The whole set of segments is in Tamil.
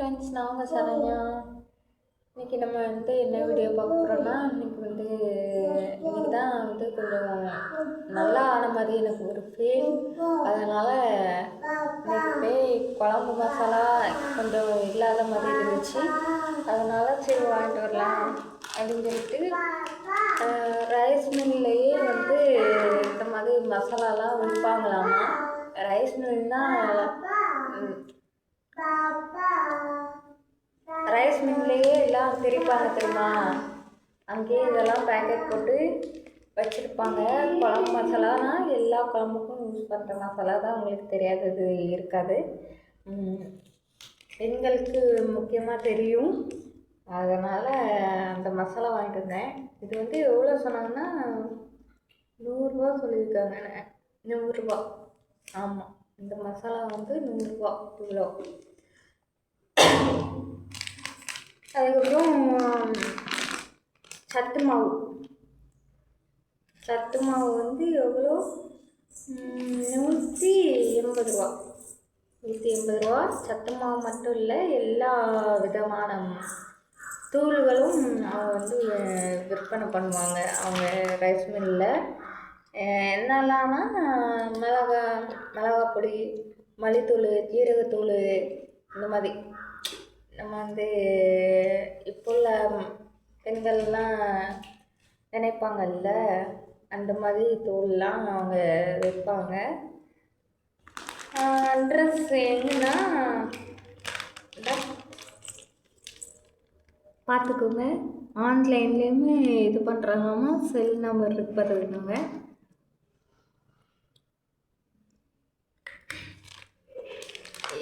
ஃப்ரெண்ட்ஸ் நாங்கள் சரண்யா. இன்னைக்கு நம்ம வந்து என்ன வீடியோ பார்க்க போகிறோம்னா இன்னைக்கு வந்து இன்னைக்கு தான் வந்து கொஞ்சம் நல்லா ஆன மாதிரி எனக்கு ஒரு ஃபீல் அதனால் இன்னைக்கு போய் குழம்பு மசாலா கொஞ்சம் இல்லாத மாதிரி இருந்துச்சு. அதனால் சரி வாங்கிட்டு வரலாம் அப்படின்னு சொல்லிட்டு ரைஸ் மில்லையே வந்து இந்த மாதிரி மசாலாலாம் விற்பாங்களாமா? ரைஸ் மில்னால் ரைஸ் எல்லாம் திரிப்பாங்க தெரியுமா? அங்கேயே இதெல்லாம் பேக்கெட் போட்டு வச்சுருப்பாங்க. குழம்பு மசாலானா எல்லா குழம்புக்கும் யூஸ் பண்ணுற மசாலா தான் உங்களுக்கு தெரியாதது இருக்காது. பெண்களுக்கு முக்கியமாக தெரியும். அதனால் அந்த மசாலா வாங்கிட்டு வந்தேன். இது வந்து எவ்வளோ சொன்னாங்கன்னா நூறுரூவா சொல்லியிருக்காங்க. நூறுரூவா. ஆமாம் இந்த மசாலா வந்து நூறுரூவா இவ்வளோ அதுக்கப்புறம் சத்து மாவு. சத்து மாவு வந்து எவ்வளோ? நூற்றி எண்பது ரூபா. நூற்றி எண்பது ரூபா. சத்து மாவு மட்டும் இல்லை எல்லா விதமான தூள்களும் அவங்க வந்து விற்பனை பண்ணுவாங்க. அவங்க ரைஸ் மில்லில் என்னெல்லாம்னா மிளகா மிளகா பொடி மல்லித்தூள் ஜீரகத்தூள் இந்த மாதிரி. நம்ம வந்து இப்போ உள்ள பெண்கள்லாம் நினைப்பாங்கல்ல அந்த மாதிரி தோல்லாம் அவங்க விற்பாங்க அட்ரஸ் எங்கன்னா பார்த்துக்கோங்க. ஆன்லைன்லேயுமே இது பண்ணுறாங்கம்மா செல் நம்பர் இருக்கு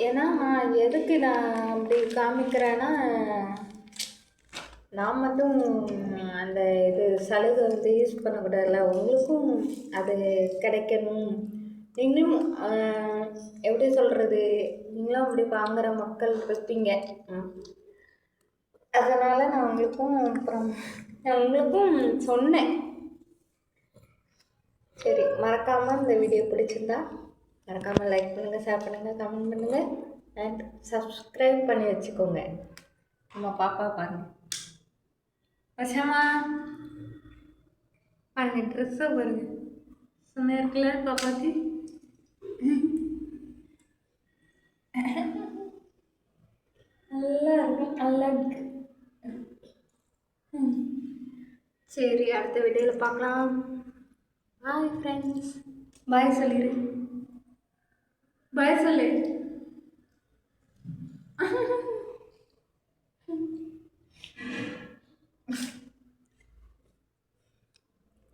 ஏன்னா நான் எதுக்கு நான் அப்படி காமிக்கிறேன்னா நான் மட்டும் அந்த இது சலுகை வந்து யூஸ் பண்ணக்கூடாதுல்ல. உங்களுக்கும் அது கிடைக்கணும். நீங்களும் எப்படி சொல்கிறது நீங்களும் அப்படி வாங்குகிற மக்கள் இருப்பீங்க. அதனால் நான் உங்களுக்கும் அப்புறம் நான் உங்களுக்கும் சொன்னேன். சரி மறக்காமல் இந்த வீடியோ பிடிச்சிருந்தா மறக்காமல் லைக் பண்ணுங்கள் ஷேர் பண்ணுங்கள் கமெண்ட் பண்ணுங்கள் அண்ட் சப்ஸ்கிரைப் பண்ணி வச்சுக்கோங்க. நம்ம பாப்பா பாருங்க. வச்சமா பாருங்க ட்ரெஸ்ஸை பாருங்க. சும்மா இருக்குல்ல பாப்பாத்தி நல்லா இருக்கும் நல்லா இருக்கு. சரி அடுத்த வீடியோவில் பார்க்கலாம் பாய் ஃப்ரெண்ட்ஸ் பாய் சொல்லிடு बाय सले